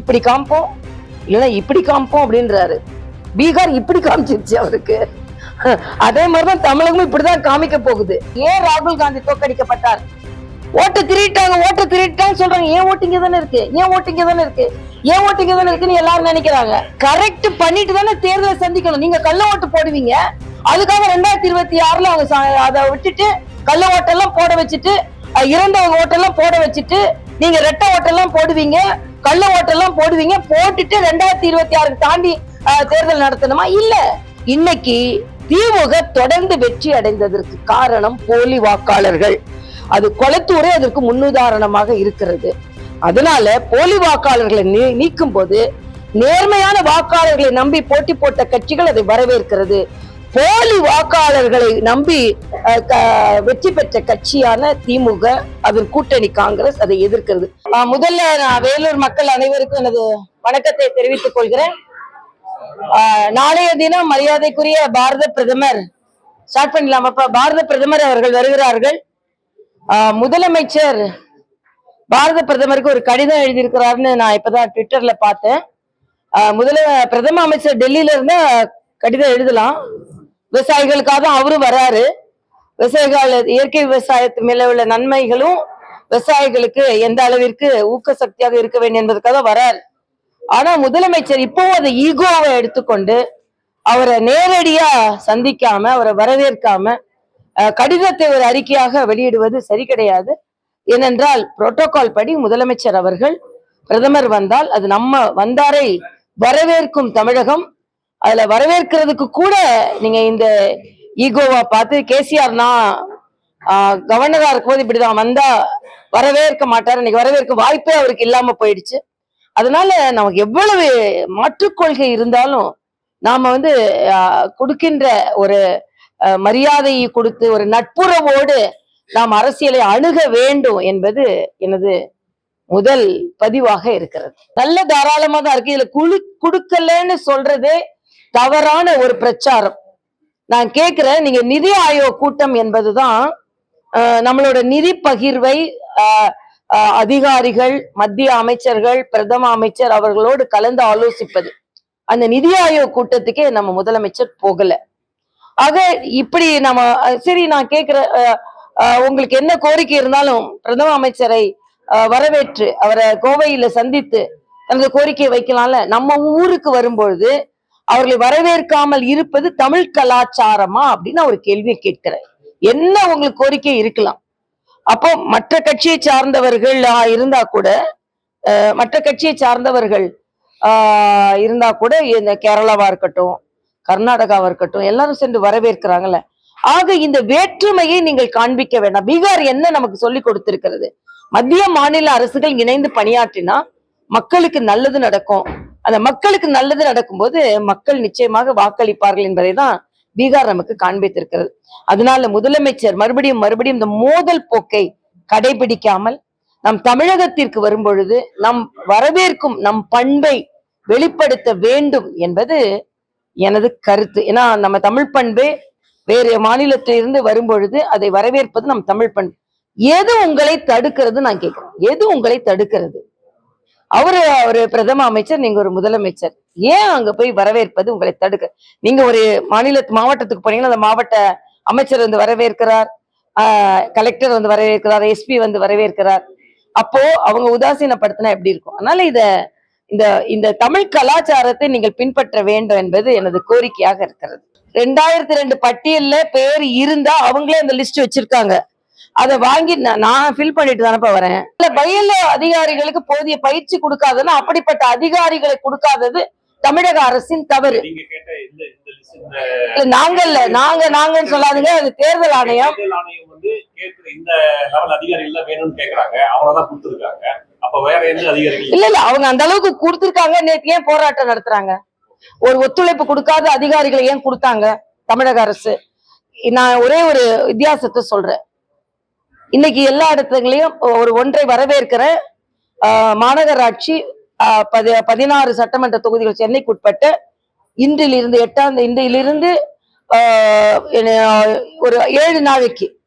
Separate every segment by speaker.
Speaker 1: இப்படி காமிப்போம்? இல்லைன்னா இப்படி காமிப்போம் அப்படின்றாரு. பீகார் இப்படி காமிச்சிருச்சு அவருக்கு. அதே மாதிரிதான் தமிழகமும் இப்படிதான் காமிக்க போகுது. ஏன் ராகுல் காந்தி தோக்கடிக்கப்பட்டார் ஓட்டு திருட்டாங்க ஓட்டு திருட்டாங்க சொல்றாங்க. ஏன் ஓட்டிங்க தானே இருக்கு? ஏன் ஓட்டிங்க தானே இருக்கு? ஏன் ஓட்டிங்க தானே இருக்குன்னு எல்லாரும் நினைக்கிறாங்க. கரெக்ட் பண்ணிட்டு தானே தேர்தலை சந்திக்கணும். நீங்க கள்ள ஓட்டு போடுவீங்க. அதுக்காக ரெண்டாயிரத்தி இருபத்தி ஆறுல அவங்க அதை விட்டுட்டு கள்ள ஓட்டெல்லாம் போட வச்சுட்டு இரண்டவங்க இறந்தவங்க ஓட்டெல்லாம் போட வச்சுட்டு நீங்க ரெட்டை ஓட்டெல்லாம் போடுவீங்க. கள்ள ஓட்டெல்லாம் போடுவீங்க? போட்டுட்டு ரெண்டாயிரத்தி இருபத்தி ஆறுக்கு தாண்டி தேர்தல் நடத்தணுமா? இல்ல. இன்னைக்கு திமுக தொடர்ந்து வெற்றி அடைந்ததற்கு காரணம் போலி வாக்காளர்கள். அது கொளத்தூரே அதற்கு முன்னுதாரணமாக இருக்கிறது. அதனால போலி வாக்காளர்களை நீ- நீக்கும் போது நேர்மையான வாக்காளர்களை நம்பி போட்டி போட்ட கட்சிகள் அதை வரவேற்கிறது. போலி வாக்காளர்களை நம்பி க- வெற்றி பெற்ற கட்சியான திமுக அதன் கூட்டணி காங்கிரஸ் அதை எதிர்க்கிறது. முதல்ல நான் வேலூர் மக்கள் அனைவருக்கும் எனது வணக்கத்தை தெரிவித்துக் கொள்கிறேன். நாளைய தினம் மரியாதைக்குரிய பாரத பிரதமர் ஸ்டார்ட் பண்ணலாமாப்பா பாரத பிரதமர் அவர்கள் வருகிறார்கள். முதலமைச்சர் பாரத பிரதமருக்கு ஒரு கடிதம் எழுதியிருக்கிறாருன்னு நான் இப்பதான் ட்விட்டர்ல பார்த்தேன். முதல பிரதம அமைச்சர் டெல்லியில இருந்தா கடிதம் எழுதலாம். விவசாயிகளுக்காக தான் அவரும் வராரு. விவசாயிகள் இயற்கை விவசாயத்து மேல உள்ள நன்மைகளும் விவசாயிகளுக்கு எந்த அளவிற்கு ஊக்க சக்தியாக இருக்க வேண்டும் என்பதற்காக வராரு. ஆனா முதலமைச்சர் இப்பவும் அந்த ஈகோவை எடுத்துக்கொண்டு அவரை நேரடியா சந்திக்காம அவரை வரவேற்காம கடிதத்தை ஒரு அறிக்கையாக வெளியிடுவது சரி கிடையாது. ஏனென்றால் புரோட்டோகால் படி முதலமைச்சர் அவர்கள் பிரதமர் வந்தால் அது நம்ம வந்தாரை வரவேற்கும் தமிழகம் அதுல வரவேற்கிறதுக்கு கூட நீங்க இந்த ஈகோவா பார்த்து கேசிஆர் நான் ஆஹ், கவர்னரா இருக்கும்போது இப்படிதான் வந்தா வரவேற்க மாட்டார். இன்னைக்கு வரவேற்க வாய்ப்பே அவருக்கு இல்லாம போயிடுச்சு. அதனால நமக்கு எவ்வளவு மாற்றுக்கொள்கை இருந்தாலும் நாம வந்து கொடுக்கின்ற ஒரு மரியாதையை கொடுத்து ஒரு நட்புறவோடு நாம் அரசியலை அணுக வேண்டும் என்பது எனது முதல் பதிவாக இருக்கிறது. நல்ல தாராளமா தான் இருக்கு. இதுல குழு குடுக்கலன்னு சொல்றதே தவறான ஒரு பிரச்சாரம். நான் கேட்கிறேன் நீங்க நிதி ஆயோக் கூட்டம் என்பதுதான் ஆஹ், நம்மளோட நிதி பகிர்வை ஆஹ், அதிகாரிகள் மத்திய அமைச்சர்கள் பிரதம அமைச்சர் அவர்களோடு கலந்து ஆலோசிப்பது. அந்த நிதி ஆயோக் கூட்டத்துக்கே நம்ம முதலமைச்சர் போகல. ஆக இப்படி நம்ம சரி நான் கேக்குறேன் உங்களுக்கு என்ன கோரிக்கை இருந்தாலும் பிரதம அமைச்சரை வரவேற்று அவரை கோவையில சந்தித்து தனது கோரிக்கையை வைக்கலாம்ல. நம்ம ஊருக்கு வரும்பொழுது அவர்களை வரவேற்காமல் இருப்பது தமிழ் கலாச்சாரமா அப்படின்னு ஒரு கேள்வியை கேட்கிறேன் என்ன உங்களுக்கு கோரிக்கை இருக்கலாம். அப்போ மற்ற கட்சியை சார்ந்தவர்கள் ஆஹ், இருந்தா கூட மற்ற கட்சியை சார்ந்தவர்கள் ஆஹ், இருந்தா கூட இந்த கேரளாவா இருக்கட்டும் கர்நாடகாவா இருக்கட்டும் எல்லாரும் சென்று வரவேற்கிறாங்கல்ல. ஆக இந்த வேற்றுமையை நீங்கள் காண்பிக்க வேண்டாம். பீகார் என்ன நமக்கு சொல்லி கொடுத்திருக்கிறது? மத்திய மாநில அரசுகள் இணைந்து பணியாற்றினா மக்களுக்கு நல்லது நடக்கும். அந்த மக்களுக்கு நல்லது நடக்கும்போது மக்கள் நிச்சயமாக வாக்களிப்பார்கள் என்பதை தான் பீகார் நமக்கு காண்பித்திருக்கிறது. அதனால முதலமைச்சர் மறுபடியும் மறுபடியும் இந்த மோதல் போக்கை கடைபிடிக்காமல் நம் தமிழகத்திற்கு வரும்பொழுது நம் வரவேற்கும் நம் பண்பை வெளிப்படுத்த வேண்டும் என்பது எனது கருத்து. ஏன்னா நம்ம தமிழ் பண்பே வேறு மாநிலத்திலிருந்து வரும்பொழுது அதை வரவேற்பது நம் தமிழ் பண்பு. எது உங்களை தடுக்கிறது நான் கேட்கிறேன். எது உங்களை தடுக்கிறது? அவரு ஒரு பிரதம அமைச்சர் நீங்க ஒரு முதலமைச்சர். ஏன் அங்க போய் வரவேற்பது உங்களை தடுக்க? நீங்க ஒரு மாநில மாவட்டத்துக்கு போனீங்கன்னா அந்த மாவட்ட அமைச்சர் வந்து வரவேற்கிறார். கலெக்டர் வந்து வரவேற்கிறார் எஸ்பி வந்து வரவேற்கிறார். அப்போ அவங்க உதாசீனப்படுத்தினா எப்படி இருக்கும்? அதனால இத இந்த இந்த தமிழ் கலாச்சாரத்தை நீங்கள் பின்பற்ற வேண்டும் என்பது எனது கோரிக்கையாக இருக்கிறது. ரெண்டாயிரத்தி ரெண்டு பட்டியல்ல பேர் இருந்தா அவங்களே அந்த லிஸ்ட் வச்சிருக்காங்க. அதை வாங்கி நான் ஃபில் பண்ணிட்டு தானப்பா வரேன். இல்ல வயல்ல அதிகாரிகளுக்கு போதிய பயிற்சி கொடுக்காதுன்னா அப்படிப்பட்ட அதிகாரிகளை கொடுக்காதது தமிழக அரசின் தவறு.
Speaker 2: நீங்க கேட்ட இந்த இந்த list, இந்த
Speaker 1: இல்ல நாங்க நாங்கன்னு சொல்லாதுங்க அது தேர்தல் ஆணையம். இல்ல இல்ல அவங்க அந்த அளவுக்கு கொடுத்திருக்காங்க நேத்து ஏன் போராட்டம் நடத்துறாங்க? ஒரு ஒத்துழைப்பு கொடுக்காத அதிகாரிகளை ஏன் கொடுத்தாங்க தமிழக அரசு? நான் ஒரே ஒரு வித்தியாசத்தை சொல்றேன். இன்னைக்கு எல்லா இடத்துலையும் ஒரு ஒன்றை வரவேற்கிற மாநகராட்சி பதி- பதினாறு சட்டமன்ற தொகுதிகள் சென்னைக்குட்பட்ட இன்றிலிருந்து எட்டாம் இன்றிலிருந்து ஒரு ஏழு நாளைக்கு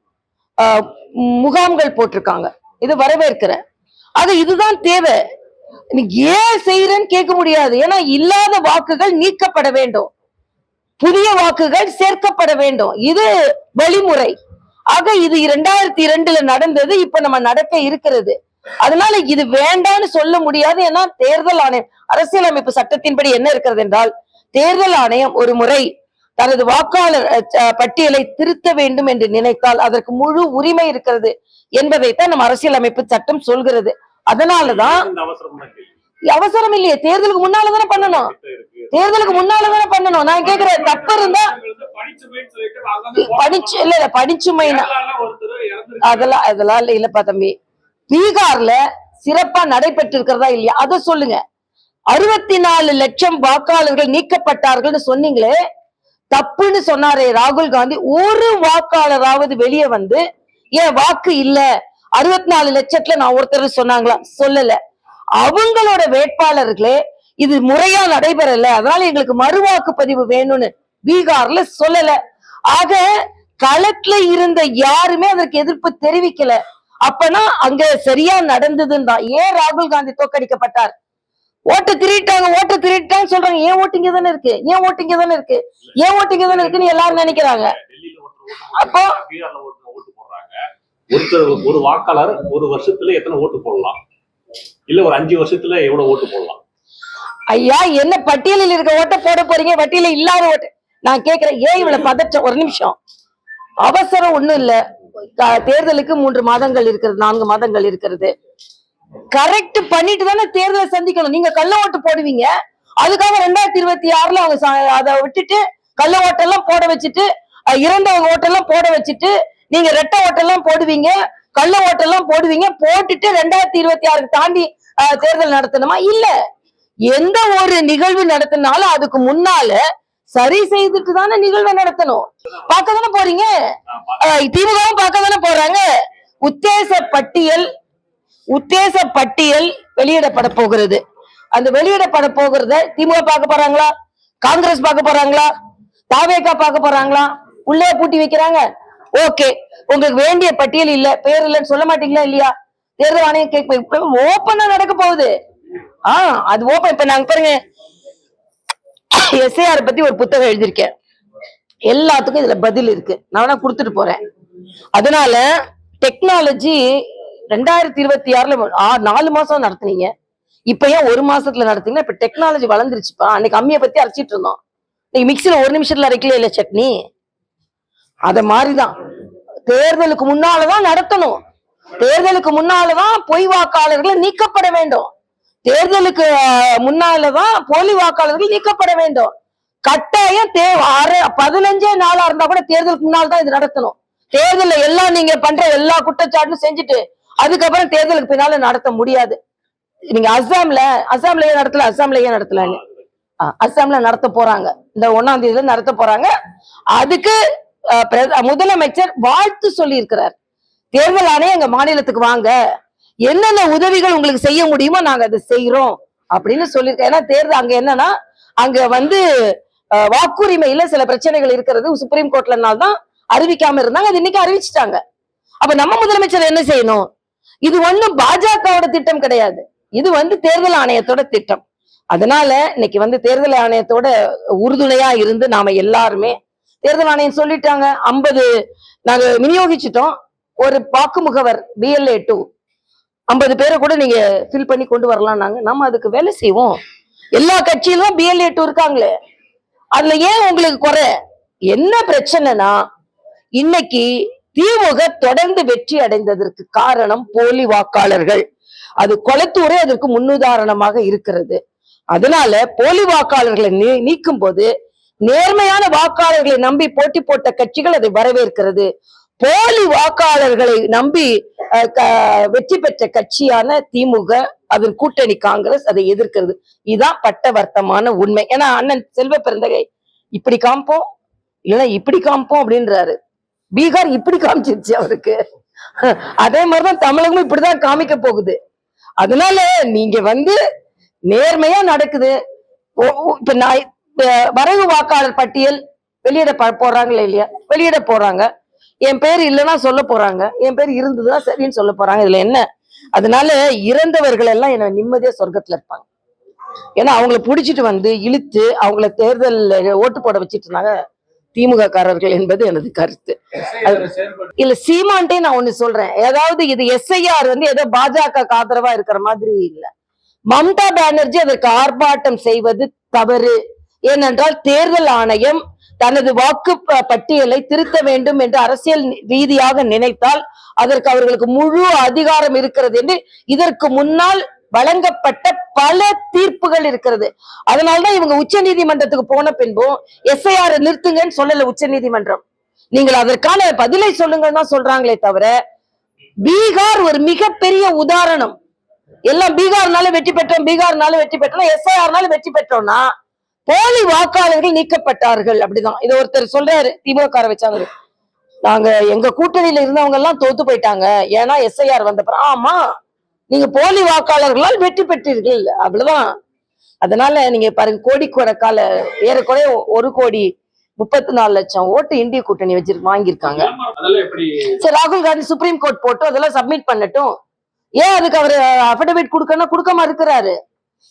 Speaker 1: முகாம்கள் போட்டிருக்காங்க. இது வரவேற்கிறேன் அது இதுதான் தேவை. இன்னைக்கு ஏன் செய்யறேன்னு கேட்க முடியாது. ஏன்னா இல்லாத வாக்குகள் நீக்கப்பட வேண்டும். புதிய வாக்குகள் சேர்க்கப்பட வேண்டும். இது வழிமுறை. ஆக இது இரண்டாயிரத்தி இரண்டுல நடந்தது இப்ப நம்ம நடக்க இருக்கிறது. அதனால இது வேண்டாம்னு சொல்ல முடியாது ஏன்னா தேர்தல் ஆணையம் அரசியலமைப்பு சட்டத்தின்படி என்ன இருக்கிறது என்றால் தேர்தல் ஆணையம் ஒரு முறை தனது வாக்காளர் பட்டியலை திருத்த வேண்டும் என்று நினைத்தால் அதற்கு முழு உரிமை இருக்கிறது என்பதைத்தான் நம்ம அரசியலமைப்பு சட்டம் சொல்கிறது. அதனாலதான்
Speaker 2: அவசரம்
Speaker 1: இல்லையே தேர்தலுக்கு முன்னாலதானே பண்ணணும். தேர்தலுக்கு முன்னாலதான பண்ணணும். நான் கேக்குறேன் தப்பு இருந்தா படிச்சு இல்ல இல்ல படிச்சுமைனா அதெல்லாம் அதெல்லாம் இல்ல இல்லப்பா தம்பி. பீகார்ல சிறப்பா நடைபெற்றிருக்கிறதா இல்லையா? அத சொல்லுங்க. அறுபத்தி நாலு லட்சம் வாக்காளர்கள் நீக்கப்பட்டார்கள்னு சொன்னீங்களே தப்புன்னு சொன்னாரே ராகுல் காந்தி. ஒரு வாக்காளராவது வெளியே வந்து ஏன் வாக்கு இல்ல? அறுபத்தி நாலு லட்சத்துல நான் ஒருத்தர் சொன்னாங்களா? சொல்லல. அவங்களோட வேட்பாளர்களே இது முறையா நடைபெறல. அதனால எங்களுக்கு மறுவாக்கு பதிவு வேணும்னு பீகார்ல சொல்லல. ஆக களத்துல இருந்த யாருமே அதற்கு எதிர்ப்பு தெரிவிக்கல. அப்பனா அங்க சரியா நடந்ததுன்னு தான். ஏன் ராகுல் காந்தி தோக்கடிக்கப்பட்டார் ஓட்டு திருட்டாங்க ஓட்டு திருட்டான்னு சொல்றாங்க. ஏன் ஓட்டிங்க தானே இருக்கு? ஏன் ஓட்டிங்க தானே இருக்கு? ஏன் ஓட்டிங்க தானே இருக்குன்னு எல்லாரும் நினைக்கிறாங்க. அப்போ-
Speaker 2: ஒரு வாக்காளர் ஒரு வருஷத்துல எத்தனை ஓட்டு போடலாம்? இல்ல ஒரு அஞ்சு வருஷத்துல எவ்வளவு ஓட்டு போடலாம்?
Speaker 1: ஐயா என்ன பட்டியலில் இருக்க ஓட்ட போட போறீங்க? பட்டியல இல்லாத ஓட்டு. நான் கேக்குறேன். ஏன் இவ்வளவு பதற்றம் ஒரு நிமிஷம். அவசரம் ஒண்ணும் இல்ல. தேர்தலுக்கு மூன்று மாதங்கள் இருக்கிறது நான்கு மாதங்கள் இருக்கிறது. கரெக்ட் பண்ணிட்டு தானே தேர்தலை சந்திக்கணும். நீங்க கள்ள ஓட்டு போடுவீங்க. அதுக்காக ரெண்டாயிரத்தி இருபத்தி ஆறுல அவங்க அதை விட்டுட்டு கள்ள ஓட்டெல்லாம் போட வச்சுட்டு அஹ், இறந்தவங்க ஓட்டெல்லாம் போட வச்சுட்டு நீங்க ரெட்டை ஓட்டெல்லாம் போடுவீங்க. கள்ள ஓட்டெல்லாம் போடுவீங்க. போட்டுட்டு ரெண்டாயிரத்தி இருபத்தி ஆறுக்கு தாண்டி தேர்தல் நடத்தணுமா? இல்ல. எந்த ஒரு நிகழ்வு நடத்தினாலும் அதுக்கு முன்னால சரி செய்துட்டு தானே நிகழ்வை நடத்தணும். பார்க்க தானே போறீங்க திமுகவும் பார்க்க தானே போறாங்க. உத்தேச பட்டியல் உத்தேச பட்டியல் வெளியிடப்பட போகிறது. அந்த வெளியிடப்பட போகிறத திமுக பார்க்க போறாங்களா? காங்கிரஸ் பார்க்க போறாங்களா? தாவேக்கா பார்க்க போறாங்களா? உள்ளே பூட்டி வைக்கிறாங்க. ஓகே உங்களுக்கு வேண்டிய பட்டியல் இல்ல. பேர் இல்லைன்னு சொல்ல மாட்டீங்களா இல்லையா? தேர்தல் ஆணையம் கேட்க ஓப்பனா நடக்க போகுது. ஆஹ் அது ஓப்பன் இப்ப நாங்க பாருங்க. எஸ்ஐஆர் பத்தி ஒரு புத்தகம் எழுதியிருக்கேன். எல்லாத்துக்கும் இதுல பதில் இருக்கு. நான் வேணா கொடுத்துட்டு போறேன். அதனால டெக்னாலஜி ரெண்டாயிரத்தி இருபத்தி ஆறுல நாலு மாசம் நடத்துனீங்க. இப்ப ஏன் ஒரு மாசத்துல நடத்தீங்கன்னா இப்ப டெக்னாலஜி வளர்ந்துருச்சுப்பா. அன்னைக்கு அம்மியை பத்தி அரைச்சிட்டு இருந்தோம். இன்னைக்கு மிக்சியில ஒரு நிமிஷத்துல அரைக்கல இல்ல சட்னி. அத மாதிரிதான். தேர்தலுக்கு முன்னாலதான் நடத்தணும். தேர்தலுக்கு முன்னாலதான் பொய் வாக்காளர்கள் நீக்கப்பட வேண்டும். தேர்தலுக்கு முன்னாலதான் போலி வாக்காளர்கள் நீக்கப்பட வேண்டும். கட்டாயம் தே அரை பதினஞ்சே நாளா இருந்தா கூட தேர்தலுக்கு முன்னால் தான் இது நடத்தணும். தேர்தல எல்லாம் நீங்க பண்ற எல்லா குற்றச்சாட்டும் செஞ்சுட்டு அதுக்கப்புறம் தேர்தலுக்கு பின்னால நடத்த முடியாது. நீங்க அஸ்ஸாம்ல அஸ்ஸாம்ல ஏன் நடத்தல? அஸ்ஸாம்ல ஏன் நடத்தல ஆ, அஸ்ஸாம்ல நடத்த போறாங்க. இந்த ஒன்னாம் தேதியில நடத்த போறாங்க. அதுக்கு முதலமைச்சர் வாழ்த்து சொல்லி இருக்கிறார் தேர்தல் ஆணையம் எங்க மாநிலத்துக்கு வாங்க. என்னென்ன உதவிகள் உங்களுக்கு செய்ய முடியுமோ நாங்க அதை செய்யறோம் அப்படின்னு சொல்லியிருக்கேன் ஏன்னா தேர்தல் அங்க என்னன்னா அங்க வந்து வாக்குரிமையில சில பிரச்சனைகள் இருக்கிறது. சுப்ரீம் கோர்ட்லனால தான் அறிவிக்காம இருந்தாங்க. அது இன்னைக்கு அறிவிச்சிட்டாங்க. அப்ப நம்ம முதலமைச்சர் என்ன செய்யணும்? இது ஒண்ணும் பாஜகவோட திட்டம் கிடையாது. இது வந்து தேர்தல் ஆணையத்தோட திட்டம். அதனால இன்னைக்கு வந்து தேர்தல் ஆணையத்தோட உறுதுணையா இருந்து நாம எல்லாருமே தேர்தல் ஆணையம் சொல்லிட்டாங்க. ஐம்பது நாங்க விநியோகிச்சிட்டோம். ஒரு பாக்கு முகவர் பிஎல்ஏ டூ ஐம்பது பேரை கூட நீங்க ஃபில் பண்ணி கொண்டு வரலாம் நாங்க. நம்ம அதுக்கு வேலை செய்வோம். எல்லா கட்சியிலும் பிஎல்ஏ டூ இருக்காங்களே. அதுல ஏன் உங்களுக்கு குறை? என்ன பிரச்சனைனா இன்னைக்கு திமுக தொடர்ந்து வெற்றி அடைந்ததற்கு காரணம் போலி வாக்காளர்கள். அது கொளத்தூரே அதற்கு முன்னுதாரணமாக இருக்கிறது. அதனால போலி வாக்காளர்களை நீ- நீக்கும் போது நேர்மையான வாக்காளர்களை நம்பி போட்டி போட்ட கட்சிகள் அதை வரவேற்கிறது. போலி வாக்காளர்களை நம்பி அஹ், வெற்றி பெற்ற கட்சியான திமுக அதன் கூட்டணி காங்கிரஸ் அதை எதிர்க்கிறது. இதுதான் பட்டவர்த்தமான உண்மை. ஏன்னா அண்ணன் செல்வ பிறந்தகை இப்படி காமிப்போம் இல்லைன்னா இப்படி காமிப்போம் அப்படின்றாரு. பீகார் இப்படி காமிச்சிருச்சு அவருக்கு. அதே மாதிரிதான் தமிழகமும் இப்படிதான் காமிக்க போகுது. அதனால நீங்க வந்து நேர்மையா நடக்குது. ஓ- இப்ப நான் வரவு வாக்காளர் பட்டியல் வெளியிட ப- இல்லையா? வெளியிட போறாங்க. என் பேர் இல்லைன்னா சொல்ல போறாங்க. என் பேர் இருந்ததுன்னா சரின்னு சொல்ல போறாங்க. இதுல என்ன? அதனால இறந்தவர்கள் எல்லாம் என்ன நிம்மதியா சொர்க்கத்துல இருப்பாங்க. ஏன்னா அவங்கள புடிச்சிட்டு வந்து இழுத்து அவங்கள தேர்தல் ஓட்டு போட வச்சிட்டு இருந்தாங்க திமுக காரர்கள் என்பது எனது கருத்து. இல்ல சீமான்ட்டே நான் ஒண்ணு சொல்றேன். ஏதாவது இது எஸ்ஐஆர் வந்து ஏதோ பாஜக ஆதரவா இருக்கிற மாதிரி இல்ல. மம்தா பானர்ஜி அதற்கு ஆர்ப்பாட்டம் செய்வது தவறு. ஏனென்றால் தேர்தல் ஆணையம் தனது வாக்கு ப- பட்டியலை திருத்த வேண்டும் என்று அரசியல் ரீதியாக நினைத்தால் அதற்கு அவர்களுக்கு முழு அதிகாரம் இருக்கிறது என்று இதற்கு முன்னால் வழங்கப்பட்ட பல தீர்ப்புகள் இருக்கிறது. அதனால்தான் இவங்க உச்ச நீதிமன்றத்துக்கு போன பின்பும் எஸ்ஐஆர் நிறுத்துங்கன்னு சொல்லல உச்ச நீதிமன்றம். நீங்கள் அதற்கான பதிலை சொல்லுங்கன்னு தான் சொல்றாங்களே தவிர பீகார் ஒரு மிகப்பெரிய உதாரணம். எல்லாம் பீகார்னால வெற்றி பெற்றோம் பீகார்னால வெற்றி பெற்றோம் எஸ்ஐஆர்னால வெற்றி பெற்றோம்னா போலி வாக்காளர்கள் நீக்கப்பட்டார்கள். அப்படிதான். இது ஒருத்தர் சொல்றாரு திமுக வச்சாங்க நாங்க எங்க கூட்டணியில இருந்தவங்க எல்லாம் தோத்து போயிட்டாங்க. ஏன்னா எஸ்ஐஆர் வந்த பிறகு ஆமா நீங்க போலி வாக்காளர்களால் வெற்றி பெற்றீர்கள். அவ்வளவுதான். அதனால நீங்க பாருங்க கோடி கணக்கால ஏறக்குறைய ஒரு கோடி முப்பத்தி நாலு லட்சம் ஓட்டு இந்திய கூட்டணி வச்சிருக்கு வாங்கியிருக்காங்க. சரி ராகுல் காந்தி சுப்ரீம் கோர்ட் போட்டு அதெல்லாம் சப்மிட் பண்ணட்டும். ஏன் அதுக்கு அவர் அஃபிடவிட் கொடுக்கணும் கொடுக்க மறுக்கிறாரு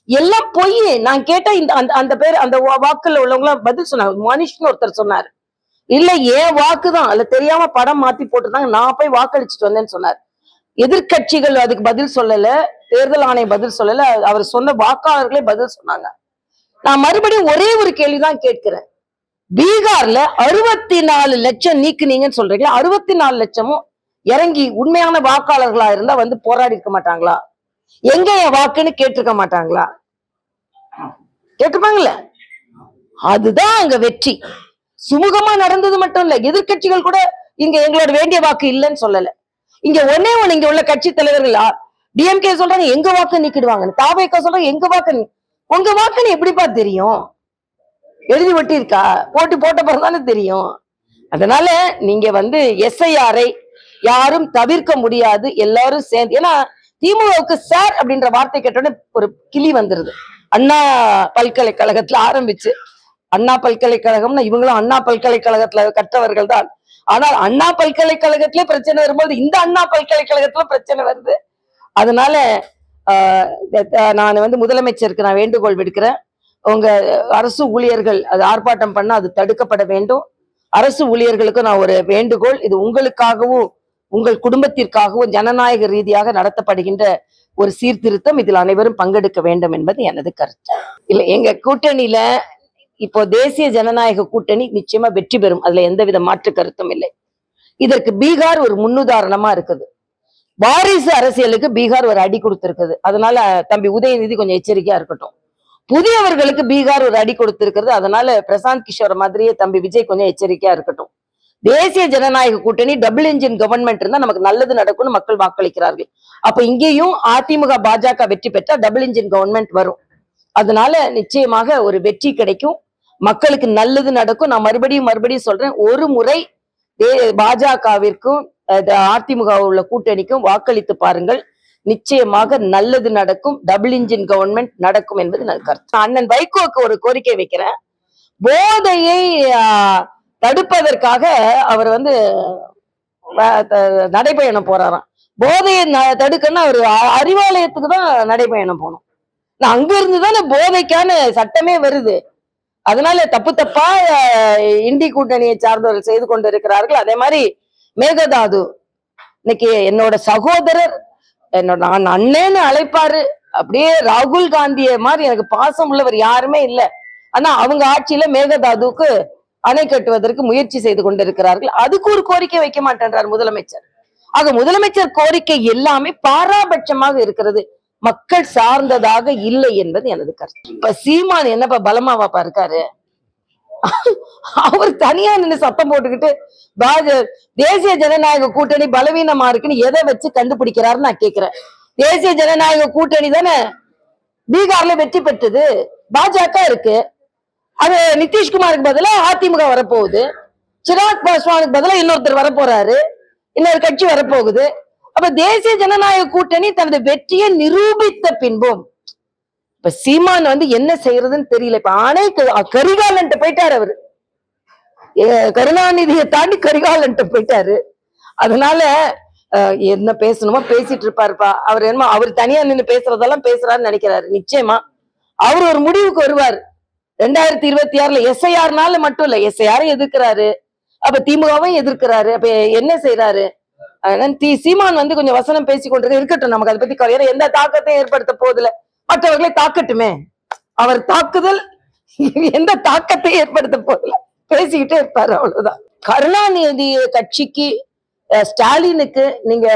Speaker 1: எல்லாம் பொய் நான் கேட்ட இந்த அந்த அந்த பேர் அந்த வாக்குல உள்ளவங்களாம் பதில் சொன்னாங்க. மனுஷ்னு ஒருத்தர் சொன்னார். இல்ல ஏன் வாக்கு தான். அதுல தெரியாம படம் மாத்தி போட்டிருந்தாங்க. நான் போய் வாக்களிச்சுட்டு வந்தேன்னு சொன்னார். எதிர்கட்சிகள் அதுக்கு பதில் சொல்லல. தேர்தல் ஆணையம் பதில் சொல்லல. அவர் சொன்ன வாக்காளர்களே பதில் சொன்னாங்க. நான் மறுபடியும் ஒரே ஒரு கேள்விதான் கேட்கிறேன். பீகார்ல அறுபத்தி நாலு லட்சம் நீக்குனீங்கன்னு சொல்றீங்களா? அறுபத்தி நாலு லட்சமும் இறங்கி உண்மையான வாக்காளர்களா இருந்தா வந்து போராடி இருக்க மாட்டாங்களா? எங்க என் வாக்குன்னு கேட்டிருக்க மாட்டாங்களா? கேட்டுப்பாங்கல்ல அதுதான் அங்க வெற்றி. சுமூகமா நடந்தது மட்டும் இல்ல எதிர்கட்சிகள் கூட இங்க எங்களோட வேண்டிய வாக்கு இல்லைன்னு சொல்லல. இங்க ஒன்னே ஒண்ணு இங்க உள்ள கட்சி தலைவர்கள் டிஎம்கே சொல்றாங்க எங்க வாக்கு நிக்கிடுவாங்கன்னு. தாவேக்கா சொல்றாங்க எங்க வாக்கு உங்க வாக்குன்னு எப்படிப்பா தெரியும்? எழுதி ஒட்டி இருக்கா போட்டு போட்ட பிறகுதானே தெரியும். அதனால நீங்க வந்து எஸ்ஐஆரை யாரும் தவிர்க்க முடியாது. எல்லாரும் சேர்ந்து ஏன்னா திமுகவுக்கு சார் அப்படின்ற வார்த்தை கேட்டோடனே ஒரு கிளி வந்துருது. அண்ணா பல்கலைக்கழகத்துல ஆரம்பிச்சு அண்ணா பல்கலைக்கழகம்னா இவங்களும் அண்ணா பல்கலைக்கழகத்துல கற்றவர்கள் தான். ஆனால் அண்ணா பல்கலைக்கழகத்திலே பிரச்சனை வரும்போது இந்த அண்ணா பல்கலைக்கழகத்துல பிரச்சனை வருது. அதனால ஆஹ் நான் வந்து முதலமைச்சருக்கு நான் வேண்டுகோள் விடுக்கிறேன். உங்க அரசு ஊழியர்கள் அது ஆர்ப்பாட்டம் பண்ண அது தடுக்கப்பட வேண்டும். அரசு ஊழியர்களுக்கு நான் ஒரு வேண்டுகோள் இது உங்களுக்காகவும் உங்கள் குடும்பத்திற்காகவும் ஜனநாயக ரீதியாக நடத்தப்படுகின்ற ஒரு சீர்திருத்தம் இதில் அனைவரும் பங்கெடுக்க வேண்டும் என்பது எனது கருத்து. இல்ல எங்க கூட்டணியில இப்போ தேசிய ஜனநாயக கூட்டணி நிச்சயமா வெற்றி பெறும். அதுல எந்தவித மாற்று கருத்தும் இல்லை. இதற்கு பீகார் ஒரு முன்னுதாரணமா இருக்குது. வாரிசு அரசியலுக்கு பீகார் ஒரு அடி கொடுத்திருக்குது. அதனால தம்பி உதயநிதி கொஞ்சம் எச்சரிக்கையா இருக்கட்டும். புதியவர்களுக்கு பீகார் ஒரு அடி கொடுத்திருக்கிறது. அதனால பிரசாந்த் கிஷோர் மாதிரியே தம்பி விஜய் கொஞ்சம் எச்சரிக்கையா இருக்கட்டும். தேசிய ஜனநாயக கூட்டணி டபுள் இன்ஜின் கவர்மெண்ட் இருந்தா நமக்கு நல்லது நடக்கும்னு மக்கள் வாக்களிக்கிறார்கள். அப்ப இங்கேயும் அதிமுக பாஜக வெற்றி பெற்றா டபுள் இன்ஜின் கவர்மெண்ட் வரும். அதனால நிச்சயமாக ஒரு வெற்றி கிடைக்கும். மக்களுக்கு நல்லது நடக்கும். நான் மறுபடியும் மறுபடியும் சொல்றேன். ஒரு முறை பாஜகவிற்கும் அதிமுக உள்ள கூட்டணிக்கும் வாக்களித்து பாருங்கள். நிச்சயமாக நல்லது நடக்கும். டபுள் இன்ஜின் கவர்மெண்ட் நடக்கும் என்பது நான் கருத்து. அண்ணன் வைகோக்கு ஒரு கோரிக்கை வைக்கிறேன். போதையை ஆஹ், தடுப்பதற்காக அவர் வந்து நடைபயணம் போறாராம். போதையை ந- அவர் அ- அறிவாலயத்துக்கு தான் நடைபயணம் போகணும். நான் அங்க இருந்து தானே போதைக்கான சட்டமே வருது. அதனால தப்பு தப்பா இண்டி கூட்டணியை சார்ந்தவர்கள் செய்து கொண்டு இருக்கிறார்கள் அதே மாதிரி மேகதாது இன்னைக்கு என்னோட சகோதரர் என்னோட நான் அண்ணேன்னு அழைப்பாரு. அப்படியே ராகுல் காந்திய மாதிரி எனக்கு பாசம் உள்ளவர் யாருமே இல்லை. ஆனா அவங்க ஆட்சியில மேகதாதுக்கு அணை கட்டுவதற்கு முயற்சி செய்து கொண்டிருக்கிறார்கள். அதுக்கு ஒரு கோரிக்கை வைக்க மாட்டேன்றார் முதலமைச்சர். ஆக முதலமைச்சர் கோரிக்கை எல்லாமே பாராபட்சமாக இருக்கிறது. மக்கள் சார்ந்ததாக இல்லை என்பது எனது கருத்து. இப்ப சீமான் என்னப்பா பலமாவாப்பா இருக்காரு? அவர் தனியா நின்று சத்தம் போட்டுக்கிட்டு பாஜ தேசிய ஜனநாயக கூட்டணி பலவீனமா இருக்குன்னு எதை வச்சு கண்டுபிடிக்கிறாருன்னு நான் கேக்குறேன். தேசிய ஜனநாயக கூட்டணி தானே? பீகார்ல வெற்றி பெற்றது. பாஜக இருக்கு. அது நிதிஷ்குமாருக்கு பதிலாக அதிமுக வரப்போகுது. சிராக் பாஸ்வானுக்கு பதிலாக இன்னொருத்தர் வரப்போறாரு. இன்னொரு கட்சி வரப்போகுது. அப்ப தேசிய ஜனநாயக கூட்டணி தனது வெற்றியை நிரூபித்த பின்பும் இப்ப சீமான் வந்து என்ன செய்யறதுன்னு தெரியல. இப்ப ஆணை கரிகாலன்ட்டு போயிட்டாரு அவரு. கருணாநிதியை தாண்டி கரிகாலன்ட்டு போயிட்டாரு. அதனால என்ன பேசணுமோ பேசிட்டு இருப்பாருப்பா. அவர் என்னமோ அவர் தனியா நின்று பேசுறதெல்லாம் பேசுறாருன்னு நினைக்கிறாரு. நிச்சயமா. அவர் ஒரு முடிவுக்கு வருவார். ரெண்டாயிரத்தி இருபத்தி ஆறுல எஸ்ஐஆர்னால மட்டும் இல்ல எஸ்ஐஆரும் எதிர்க்கிறாரு. அப்ப திமுகவும் எதிர்க்கிறாரு. அப்ப என்ன செய்யறாரு தி சீமான் வந்து கொஞ்சம் வசனம் பேசி கொண்டிருக்க இருக்கட்டும் நமக்கு அதை பத்தி கவலை ஏன்னா எந்த தாக்கத்தையும் ஏற்படுத்த போதில்ல மற்றவர்களை தாக்கட்டுமே. அவர் தாக்குதல் எந்த தாக்கத்தையும் ஏற்படுத்த போதில்ல பேசிக்கிட்டே இருப்பாரு அவ்வளவுதான். கருணாநிதி கட்சிக்கு ஸ்டாலினுக்கு நீங்க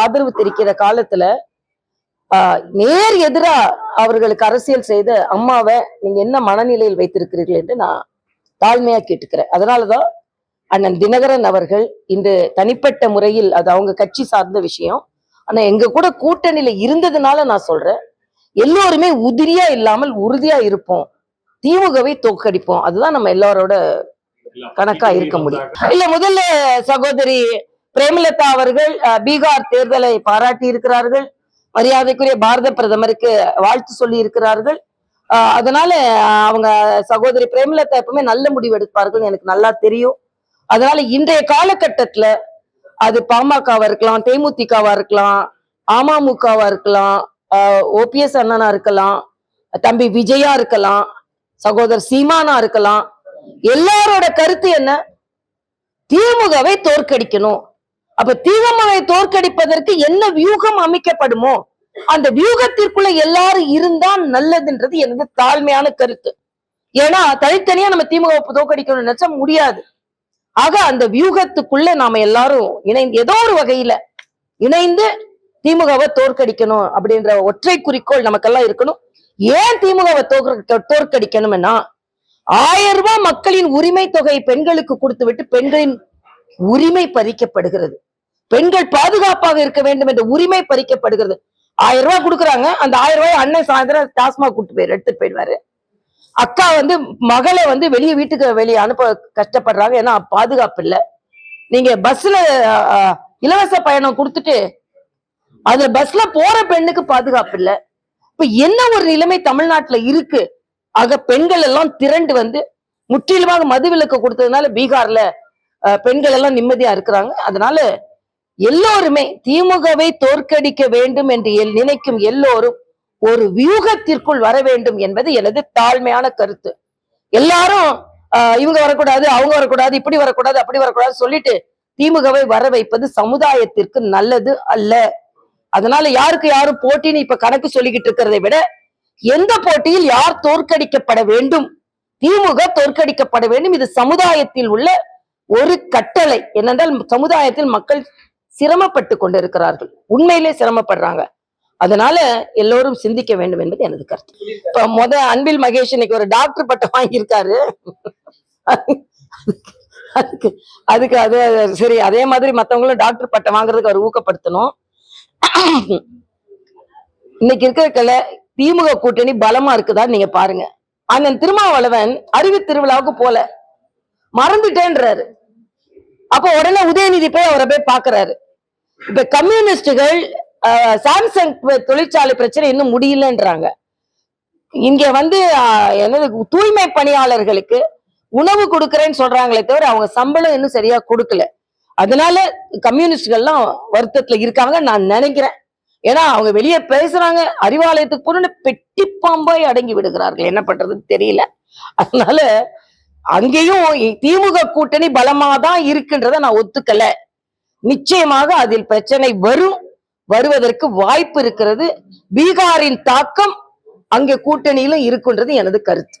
Speaker 1: ஆதரவு தெரிக்கிற காலத்துல நேர் எதிரா அவர்களுக்கு அரசியல் செய்த அம்மாவை நீங்க என்ன மனநிலையில் வைத்திருக்கிறீர்கள் என்று நான் தாழ்மையா கேட்டுக்கிறேன். அதனாலதான் அண்ணன் தினகரன் அவர்கள் இன்று தனிப்பட்ட முறையில் அது அவங்க கட்சி சார்ந்த விஷயம். ஆனா எங்க கூட கூட்டணியில இருந்ததுனால நான் சொல்றேன். எல்லோருமே உதிரியா இல்லாமல் உறுதியா இருப்போம். திமுகவை தோக்கடிப்போம் அதுதான் நம்ம எல்லாரோட கணக்கா இருக்க முடியும். இல்ல முதல்ல சகோதரி பிரேமலதா அவர்கள் அஹ், பீகார் தேர்தலை பாராட்டி இருக்கிறார்கள். மரியாதைக்குரிய பாரத பிரதமருக்கு வாழ்த்து சொல்லி இருக்கிறார்கள். அதனால அவங்க சகோதரி பிரேமலதா எப்பவுமே நல்ல முடிவு எடுப்பார்கள். எனக்கு நல்லா தெரியும். அதனால இன்றைய காலகட்டத்துல அது பாமகவா இருக்கலாம் தேமுதிகவா இருக்கலாம் அமமுகவா இருக்கலாம் ஓபிஎஸ் அண்ணனா இருக்கலாம் தம்பி விஜயா இருக்கலாம் சகோதரர் சீமானா இருக்கலாம். எல்லாரோட கருத்து என்ன? திமுகவை தோற்கடிக்கணும். அப்ப தீகமலை தோற்கடிப்பதற்கு என்ன வியூகம் அமைக்கப்படுமோ அந்த வியூகத்திற்குள்ள எல்லாரும் இருந்தா நல்லதுன்றது எனது தாழ்மையான கருத்து. ஏன்னா தனித்தனியா நம்ம திமுக தோற்கடிக்கணும்னு நினைச்சா முடியாது. ஆக அந்த வியூகத்துக்குள்ள நாம எல்லாரும் இணைந்து ஏதோ ஒரு வகையில இணைந்து திமுகவை தோற்கடிக்கணும் அப்படின்ற ஒற்றை குறிக்கோள் நமக்கெல்லாம் இருக்கணும். ஏன் திமுகவை தோற்க தோற்கடிக்கணும்னா ஆயிரம் ரூபாய் மக்களின் உரிமை தொகை பெண்களுக்கு கொடுத்து விட்டு பெண்களின் உரிமை பறிக்கப்படுகிறது. பெண்கள் பாதுகாப்பாக இருக்க வேண்டும் என்ற உரிமை பறிக்கப்படுகிறது. ஆயிரம் ரூபாய் கொடுக்குறாங்க. அந்த ஆயிரம் ரூபாய் அண்ணன் சாயந்தரம் டாஸ்மாக் கூட்டு போயிரு எடுத்துட்டு போயிடுவாரு. அக்கா வந்து மகளை வந்து வெளியே வீட்டுக்கு வெளியே அனுப்ப கஷ்டப்படுறாங்க. ஏன்னா பாதுகாப்பு இல்ல. நீங்க பஸ்ல இலவச பயணம் கொடுத்துட்டு அதுல பஸ்ல போற பெண்ணுக்கு பாதுகாப்பு இல்ல. இப்ப என்ன ஒரு நிலைமை தமிழ்நாட்டுல இருக்கு? ஆக பெண்கள் எல்லாம் திரண்டு வந்து முற்றிலுமாக மதுவிலக்கு கொடுத்ததுனால பீகார்ல பெண்கள் எல்லாம் நிம்மதியா இருக்கிறாங்க. அதனால எல்லோருமே திமுகவை தோற்கடிக்க வேண்டும் என்று நினைக்கும் எல்லோரும் ஒரு வியூகத்திற்குள் வர வேண்டும் என்பது எனது தாழ்மையான கருத்து. எல்லாரும் இவங்க வரக்கூடாது அவங்க வரக்கூடாது இப்படி வரக்கூடாது அப்படி வரக்கூடாது சொல்லிட்டு திமுகவை வர வைப்பது சமுதாயத்திற்கு நல்லது அல்ல. அதனால யாருக்கு யாரும் போட்டின்னு இப்ப கணக்கு சொல்லிக்கிட்டு இருக்கிறதை விட எந்த போட்டியில் யார் தோற்கடிக்கப்பட வேண்டும்? திமுக தோற்கடிக்கப்பட வேண்டும். இது சமுதாயத்தில் உள்ள ஒரு கட்டளை. என்னென்றால் சமுதாயத்தில் மக்கள் சிரமப்பட்டு கொண்டிருக்கிறார்கள். உண்மையிலே சிரமப்படுறாங்க. அதனால எல்லோரும் சிந்திக்க வேண்டும் என்பது எனது கருத்து. இப்ப முத அன்பில் மகேஷ் இன்னைக்கு ஒரு டாக்டர் பட்டம் வாங்கியிருக்காரு. அதுக்கு அதுக்கு அது சரி அதே மாதிரி மத்தவங்களும் டாக்டர் பட்டம் வாங்குறதுக்கு அவர் ஊக்கப்படுத்தணும். இன்னைக்கு இருக்கிற கலை திமுக கூட்டணி பலமா இருக்குதா நீங்க பாருங்க. அண்ணன் திருமாவளவன் அறிவு திருவிழாவுக்கு போல. மறந்துட்டேன்றாரு. அப்ப உடனே உதயநிதி போய் அவரை போய் பாக்குறாரு இப்ப கம்யூனிஸ்டுகள் சாம்சங் தொழிற்சாலை பிரச்சனை இன்னும் முடியலன்றாங்க. இங்க வந்து என்னது தூய்மை பணியாளர்களுக்கு உணவு கொடுக்கறேன்னு சொல்றாங்களே தவிர அவங்க சம்பளம் இன்னும் சரியா கொடுக்கல. அதனால கம்யூனிஸ்டுகள்லாம் வருத்தத்துல இருக்காங்க நான் நினைக்கிறேன். ஏன்னா அவங்க வெளியே பேசுறாங்க அறிவாலயத்துக்கு போன பெட்டி பாம்பாய் அடங்கி விடுகிறார்கள். என்ன பண்றதுன்னு தெரியல. அதனால அங்கேயும் திமுக கூட்டணி பலமாதான் இருக்குன்றத நான் ஒத்துக்கல. நிச்சயமாக அதில் பிரச்சனை வரும் வருவதற்கு வாய்ப்பு இருக்கிறது. பீகாரின் தாக்கம் அங்கே கூட்டணியிலும் இருக்குன்றது எனது கருத்து.